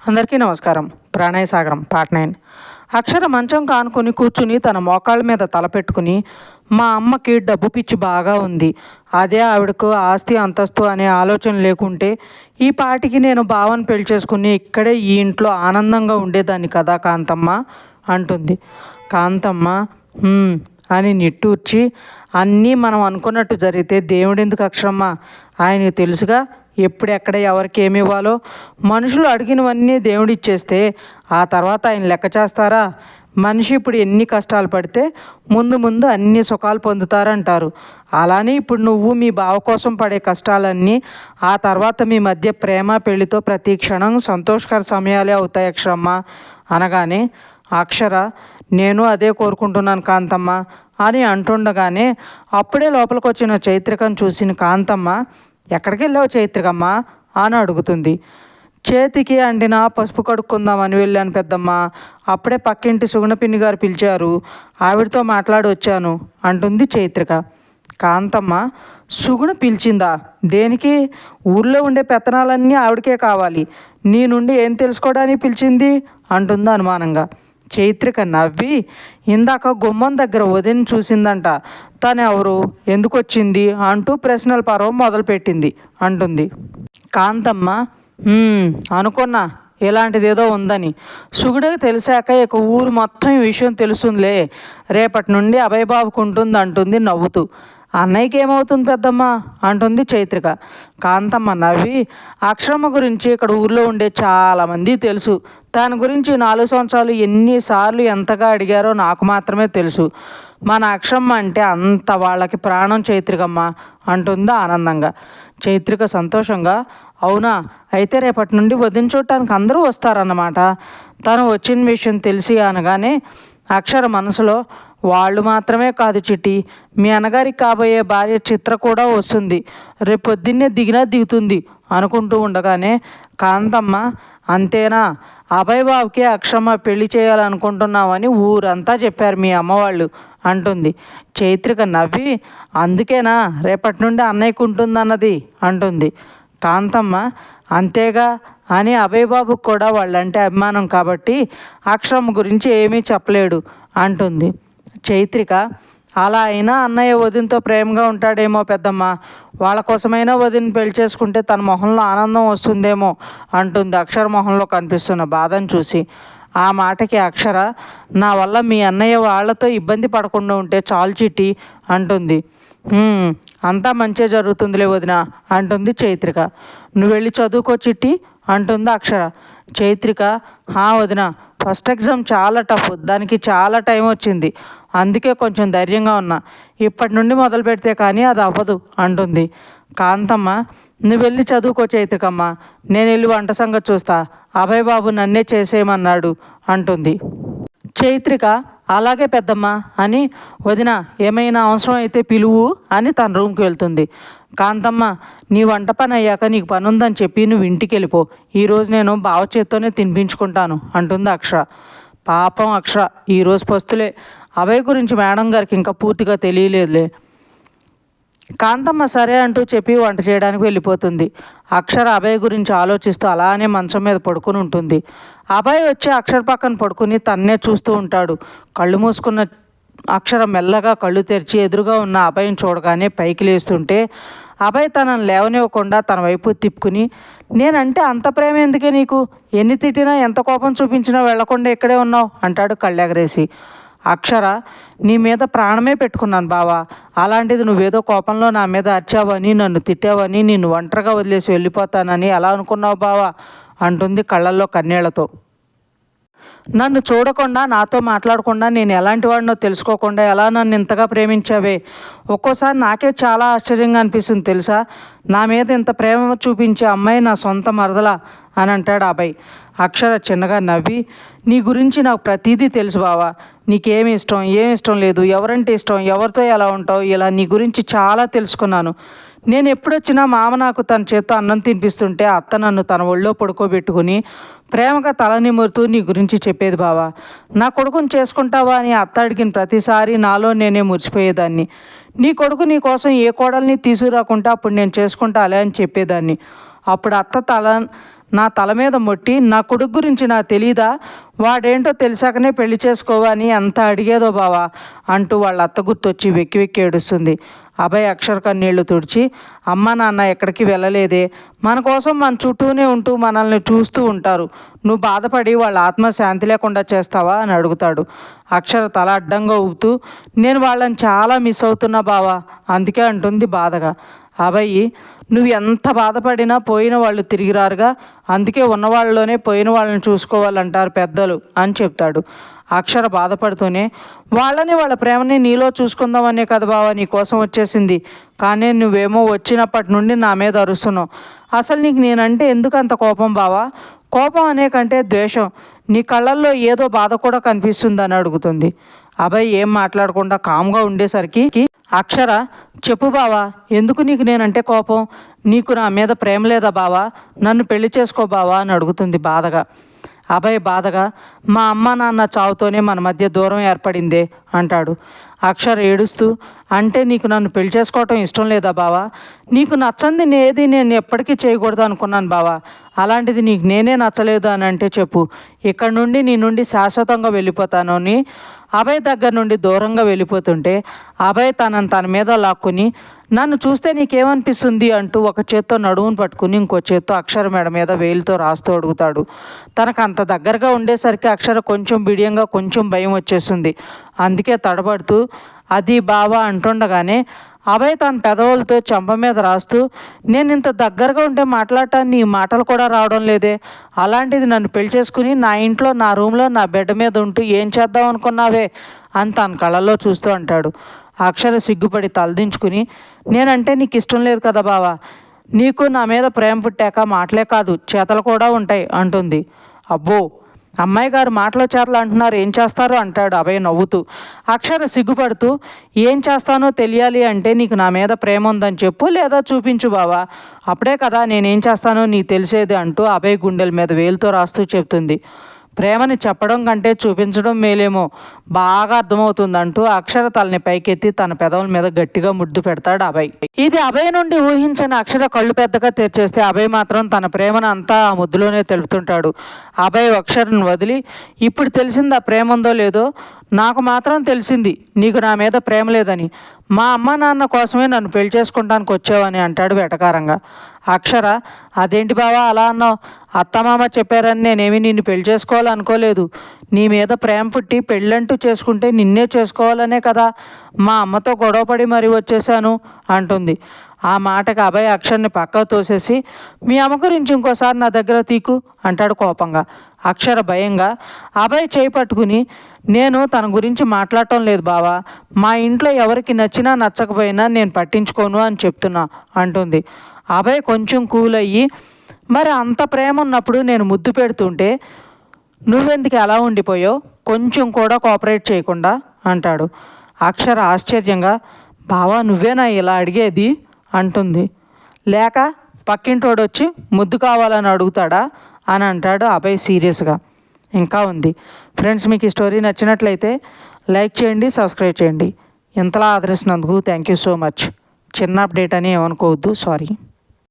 అందరికీ నమస్కారం. ప్రాణయ సాగరం పార్ట్ నైన్. అక్షర మంచం కానుకొని కూర్చుని తన మోకాళ్ళ మీద తలపెట్టుకుని మా అమ్మకి డబ్బు పిచ్చి బాగా ఉంది. అదే ఆవిడకు ఆస్తి అంతస్తు అనే ఆలోచన లేకుంటే ఈ పాటికి నేను బావని పెళ్ళి చేసుకుని ఇక్కడే ఈ ఇంట్లో ఆనందంగా ఉండేదాన్ని కదా కాంతమ్మ అంటుంది. కాంతమ్మ అని నిట్టూర్చి అన్నీ మనం అనుకున్నట్టు జరిగితే దేవుడెందుకు అక్షరమ్మ? ఆయనకు తెలుసుగా ఎప్పుడు ఎక్కడ ఎవరికి ఏమి ఇవ్వాలో మనుషులు అడిగినవన్నీ దేవుడు ఇచ్చేస్తే ఆ తర్వాత ఆయన లెక్క చేస్తారా? మనిషి ఇప్పుడు ఎన్ని కష్టాలు పడితే ముందు ముందు అన్ని సుఖాలు పొందుతారంటారు. అలానే ఇప్పుడు నువ్వు మీ బావ కోసం పడే కష్టాలన్నీ ఆ తర్వాత మీ మధ్య ప్రేమ పెళ్ళితో ప్రతి క్షణం సంతోషకర సమయాలే అవుతాయి అక్షరమ్మ. అనగానే అక్షర నేను అదే కోరుకుంటున్నాను కాంతమ్మ అని అంటుండగానే అప్పుడే లోపలికి వచ్చిన చైత్రికను చూసిన కాంతమ్మ ఎక్కడికి వెళ్ళావు చైత్రికమ్మ? అని అడుగుతుంది. చేతికి అండిన పసుపు కడుక్కుందామని వెళ్ళాను పెద్దమ్మ. అప్పుడే పక్కింటి సుగుణపిన్ని గారు పిలిచారు. ఆవిడతో మాట్లాడి వచ్చాను అంటుంది చైత్రిక. కాంతమ్మ సుగుణ పిలిచిందా? దేనికి? ఊర్లో ఉండే పెత్తనాలన్నీ ఆవిడకే కావాలి. నీ నుండి ఏం తెలుసుకోవడానికి పిలిచింది? అంటుంది అనుమానంగా. చైత్రిక నవ్వి ఇందాక గుమ్మం దగ్గర వదిని చూసిందంట. తను ఎవరు? ఎందుకు వచ్చింది అంటూ ప్రశ్నల పర్వం మొదలుపెట్టింది అంటుంది. కాంతమ్మ "హ్మ్, అనుకున్నా. ఇలాంటిదేదో ఉందని. సుగుడికి తెలిసాక ఇక ఊరు మొత్తం ఈ విషయం తెలుసుందిలే. రేపటి నుండి అభయబాబుకు ఉంటుంది అంటుంది నవ్వుతూ. అన్నయ్యకి ఏమవుతుంది పెద్దమ్మ? అంటుంది చైత్రిక. కాంతమ్మ నవ్వి అక్షరమ్మ గురించి ఇక్కడ ఊర్లో ఉండే చాలామంది తెలుసు. దాని గురించి నాలుగు సంవత్సరాలు ఎన్నిసార్లు ఎంతగా అడిగారో నాకు మాత్రమే తెలుసు. మన అక్షమ్మ అంటే అంత వాళ్ళకి ప్రాణం చైత్రికమ్మ అంటుంది ఆనందంగా. చైత్రిక సంతోషంగా అవునా? అయితే రేపటి నుండి వదిన చూడటానికి అందరూ వస్తారన్నమాట. తను వచ్చిన విషయం తెలిసి అనగానే అక్షర మనసులో వాళ్ళు మాత్రమే కాదు చిటి మీ అన్నగారికి కాబోయే భార్య చిత్ర కూడా వస్తుంది. రేపొద్దున్నే దిగినా దిగుతుంది అనుకుంటూ ఉండగానే కాంతమ్మ అంతేనా? అభయ బాబుకి అక్షమ్మ పెళ్ళి చేయాలనుకుంటున్నామని ఊరంతా చెప్పారు మీ అమ్మవాళ్ళు అంటుంది. చైత్రిక నవ్వి అందుకేనా? రేపటి నుండి అన్నయ్యకు ఉంటుందన్నది అంటుంది. కాంతమ్మ అంతేగా? అని అభయ్ బాబుకు కూడా వాళ్ళంటే అభిమానం కాబట్టి అక్షమ్మ గురించి ఏమీ చెప్పలేడు అంటుంది. చైత్రిక అలా అయినా అన్నయ్య వదినతో ప్రేమగా ఉంటాడేమో పెద్దమ్మ. వాళ్ళ కోసమైనా వదిన పెళ్ళి చేసుకుంటే తన మొహంలో ఆనందం వస్తుందేమో అంటుంది అక్షర మొహంలో కనిపిస్తున్న బాధను చూసి. ఆ మాటకి అక్షర నా వల్ల మీ అన్నయ్య వాళ్ళతో ఇబ్బంది పడకుండా ఉంటే చాలు చిట్టి అంటుంది. అంతా మంచే జరుగుతుందిలే వదిన అంటుంది చైత్రిక. నువ్వు వెళ్ళి చదువుకో చిట్టి అంటుంది అక్షర. చైత్రిక హా వదిన ఫస్ట్ ఎగ్జామ్ చాలా టఫ్ దానికి చాలా టైం వచ్చింది. అందుకే కొంచెం ధైర్యంగా ఉన్నా. ఇప్పటి నుండి మొదలు పెడితే కానీ అది అవ్వదు అంటుంది. కాంతమ్మ నువ్వు వెళ్ళి చదువుకో చైత్రికమ్మ. నేను వెళ్ళి వంట సంగతి చూస్తా. అభయ్ బాబు నన్నే చేసేయమన్నాడు అంటుంది. చైత్రిక అలాగే పెద్దమ్మ అని వదిన ఏమైనా అవసరం అయితే పిలువు అని తన రూమ్కి వెళ్తుంది. కాంతమ్మ నీ వంట పని అయ్యాక నీకు పని ఉందని చెప్పి నువ్వు ఇంటికి వెళ్ళిపో. ఈరోజు నేను బావ చేత్తోనే తినిపించుకుంటాను అంటుంది అక్షర. పాపం అక్షర ఈరోజు పస్తులే. అవే గురించి మేడం గారికి ఇంకా పూర్తిగా తెలియలేదులే. కాంతమ్మ సరే అంటూ చెప్పి వంట చేయడానికి వెళ్ళిపోతుంది. అక్షర అభయ్ గురించి ఆలోచిస్తూ అలానే మంచం మీద పడుకుని ఉంటుంది. అభయ్ వచ్చి అక్షర పక్కన పడుకుని తన్నే చూస్తూ ఉంటాడు. కళ్ళు మూసుకున్న అక్షర మెల్లగా కళ్ళు తెరిచి ఎదురుగా ఉన్న అభయం చూడగానే పైకి లేస్తుంటే అభయ్ తనను లేవనివ్వకుండా తన వైపు తిప్పుకుని నేనంటే అంత ప్రేమ ఎందుకే నీకు? ఎన్ని తిట్టినా ఎంత కోపం చూపించినా వెళ్ళకుండా ఇక్కడే ఉన్నావు అంటాడు కళ్ళెగరేసి. అక్షర నీ మీద ప్రాణమే పెట్టుకున్నాను బావా. అలాంటిది నువ్వేదో కోపంలో నా మీద అరిచావని నన్ను తిట్టావని నిన్ను ఒంటరిగా వదిలేసి వెళ్ళిపోతానని ఎలా అనుకున్నావు బావా? అంటుంది కళ్ళల్లో కన్నీళ్ళతో. నన్ను చూడకుండా నాతో మాట్లాడకుండా నేను ఎలాంటి వాడినో తెలుసుకోకుండా ఎలా నన్ను ఇంతగా ప్రేమించావే? ఒక్కోసారి నాకే చాలా ఆశ్చర్యంగా అనిపిస్తుంది తెలుసా? నా మీద ఇంత ప్రేమ చూపించే అమ్మాయి నా సొంత మరదలా? అని అంటాడు అబ్బాయి. అక్షర చిన్నగా నవ్వి నీ గురించి నాకు ప్రతీదీ తెలుసు బావా. నీకేమి ఇష్టం ఏమి ఇష్టం లేదు ఎవరంటే ఇష్టం ఎవరితో ఎలా ఉంటావు ఇలా నీ గురించి చాలా తెలుసుకున్నాను. నేను ఎప్పుడొచ్చినా మామ నాకు తన చేత్తో అన్నం తినిపిస్తుంటే అత్త నన్ను తన ఒళ్ళో పడుకోబెట్టుకుని ప్రేమగా తలనిమురుతూ నీ గురించి చెప్పేది బావా. నా కొడుకుని చేసుకుంటావా అని అత్త అడిగిన ప్రతిసారి నాలో నేనే మురిసిపోయేదాన్ని. నీ కొడుకు నీ కోసం ఏ కోడల్ని తీసుకురాకుండా అప్పుడు నేను చేసుకుంటాలే అని చెప్పేదాన్ని. అప్పుడు అత్త తల నా తల మీద మొట్టి నా కొడుకు గురించి నాకు తెలీదా? వాడేంటో తెలిసాకనే పెళ్ళి చేసుకోవని ఎంత అడిగేదో బావా అంటూ వాళ్ళ అత్త గుర్తొచ్చి వెక్కి వెక్కి ఏడుస్తుంది. అభయ్ అక్షర కన్నీళ్ళు తుడిచి అమ్మ నాన్న ఎక్కడికి వెళ్ళలేదే? మన కోసం మన చుట్టూనే ఉంటూ మనల్ని చూస్తూ ఉంటారు. నువ్వు బాధపడి వాళ్ళ ఆత్మ శాంతి లేకుండా చేస్తావా? అని అడుగుతాడు. అక్షర తల అడ్డంగా ఊపుతూ నేను వాళ్ళని చాలా మిస్ అవుతున్నా బావా. అందుకే అంటుంది బాధగా. అభయ్ నువ్వు ఎంత బాధపడినా పోయిన వాళ్ళు తిరిగి రారుగా అందుకే ఉన్నవాళ్ళలోనే పోయిన వాళ్ళని చూసుకోవాలంటారు పెద్దలు అని చెప్తాడు. అక్షర బాధపడుతూనే వాళ్ళని వాళ్ళ ప్రేమని నీలో చూసుకుందామనే కదా బావా నీ కోసం వచ్చేసింది. కానీ నువ్వేమో వచ్చినప్పటి నుండి నా మీద అరుస్తున్నావు. అసలు నీకు నేనంటే ఎందుకు అంత కోపం బావా? కోపం అనే కంటే ద్వేషం. నీ కళ్ళల్లో ఏదో బాధ కూడా కనిపిస్తుందని అడుగుతుంది. అభయ్ ఏం మాట్లాడకుండా కామ్గా ఉండేసరికి అక్షర చెప్పు బావా ఎందుకు నీకు నేనంటే కోపం? నీకు నా మీద ప్రేమ లేదా బావా? నన్ను పెళ్ళి చేసుకో బావా అని అడుగుతుంది బాధగా. అభయ్ బాధగా మా అమ్మ నాన్న చావుతోనే మన మధ్య దూరం ఏర్పడిందే అంటాడు. అక్షర్ ఏడుస్తూ అంటే నీకు నన్ను పెళ్ళి చేసుకోవటం ఇష్టం లేదా బావా? నీకు నచ్చంది నేది నేను ఎప్పటికీ చేయకూడదు అనుకున్నాను బావా. అలాంటిది నీకు నేనే నచ్చలేదు అని అంటే చెప్పు. ఇక్కడ నుండి నీ నుండి శాశ్వతంగా వెళ్ళిపోతాను అని అభయ్ దగ్గర నుండి దూరంగా వెళ్ళిపోతుంటే అభయ్ తనని తన మీద లాక్కుని నన్ను చూస్తే నీకేమనిపిస్తుంది? అంటూ ఒక చేత్తో నడుమును పట్టుకుని ఇంకో చేత్తో అక్షర మెడ మీద వేలితో రాస్తూ అడుగుతాడు. తనకు అంత దగ్గరగా ఉండేసరికి అక్షర కొంచెం బిడియంగా కొంచెం భయం వచ్చేస్తుంది. అందుకే తడబడుతూ అది బావా అంటుండగానే అభయ్ తన పెదవులతో చెంప మీద రాస్తూ నేను ఇంత దగ్గరగా ఉంటే మాట్లాడటాన్ని నీ మాటలు కూడా రావడం లేదే. అలాంటిది నన్ను పెళ్ళి చేసుకుని నా ఇంట్లో నా రూమ్లో నా బెడ్ మీద ఉంటూ ఏం చేద్దాం అనుకున్నావే? అని తన కళ్ళల్లో చూస్తూ అంటాడు. అక్షర సిగ్గుపడి తలదించుకుని నేనంటే నీకు ఇష్టం లేదు కదా బావా. నీకు నా మీద ప్రేమ పుట్టాక మాటలే కాదు చేతలు కూడా ఉంటాయి అంటుంది. అబ్బో! అమ్మాయి గారు మాటలో చేతలు అంటున్నారు ఏం చేస్తారు అంటాడు అభయ్ నవ్వుతూ. అక్షర సిగ్గుపడుతూ ఏం చేస్తానో తెలియాలి అంటే నీకు నా మీద ప్రేమ ఉందని చెప్పు లేదా చూపించు బావా. అప్పుడే కదా నేనేం చేస్తానో నీకు తెలిసేది అంటూ అభయ్ గుండెల మీద వేలుతో రాస్తూ చెప్తుంది ప్రేమని చెప్పడం కంటే చూపించడం మేలేమో బాగా అర్థమవుతుందంటూ అక్షర తలని పైకెత్తి తన పెదవుల మీద గట్టిగా ముద్దు పెడతాడు అభయ్. ఇది అభయ్ నుండి ఊహించిన అక్షర కళ్ళు పెద్దగా తెరిచేస్తే అభయ్ మాత్రం తన ప్రేమను అంతా ఆ ముద్దులోనే తెలుపుతుంటాడు. అభయ్ అక్షరను వదిలి ఇప్పుడు తెలిసింది ఆ ప్రేమ ఉందో లేదో? నాకు మాత్రం తెలిసింది నీకు నా మీద ప్రేమ లేదని. మా అమ్మ నాన్న కోసమే నన్ను పెళ్ళి చేసుకుంటానికి వచ్చావని అంటాడు వెటకారంగా. అక్షర అదేంటి బావా అలా అన్నావు? అత్తమామ చెప్పారని నేనేమి నిన్ను పెళ్ళి చేసుకోవాలనుకోలేదు నీ మీద ప్రేమ పుట్టి పెళ్ళంటూ చేసుకుంటే నిన్నే చేసుకోవాలనే కదా. మా అమ్మతో గొడవపడి మరీ వచ్చేసాను అంటుంది. ఆ మాటకి అభయ్ అక్షర్ని పక్కకు తోసేసి మీ అమ్మ గురించి ఇంకోసారి నా దగ్గర తీకు అంటాడు కోపంగా. అక్షర భయంగా అభయ్ చేయి పట్టుకుని నేను తన గురించి మాట్లాడటం లేదు బావా. మా ఇంట్లో ఎవరికి నచ్చినా నచ్చకపోయినా నేను పట్టించుకోను అని చెప్తున్నా అంటుంది. అభయ్ కొంచెం కూల్ అయ్యి మరి అంత ప్రేమ ఉన్నప్పుడు నేను ముద్దు పెడుతుంటే నువ్వెందుకు ఎలా ఉండిపోయావు? కొంచెం కూడా కోఆపరేట్ చేయకుండా అంటాడు. అక్షర ఆశ్చర్యంగా బావా నువ్వేనా ఇలా అడిగేది? అంటుంది. లేక పక్కింటోడొచ్చి ముద్దు కావాలని అడుగుతాడా? అని అంటాడు అభయ్ సీరియస్గా. ఇంకా ఉంది. ఫ్రెండ్స్ మీకు ఈ స్టోరీ నచ్చినట్లయితే లైక్ చేయండి సబ్స్క్రైబ్ చేయండి. ఇంతలా ఆదరిస్తున్నందుకు థ్యాంక్ యూ సో మచ్ చిన్న అప్డేట్ అని ఏమనుకోవద్దు సారీ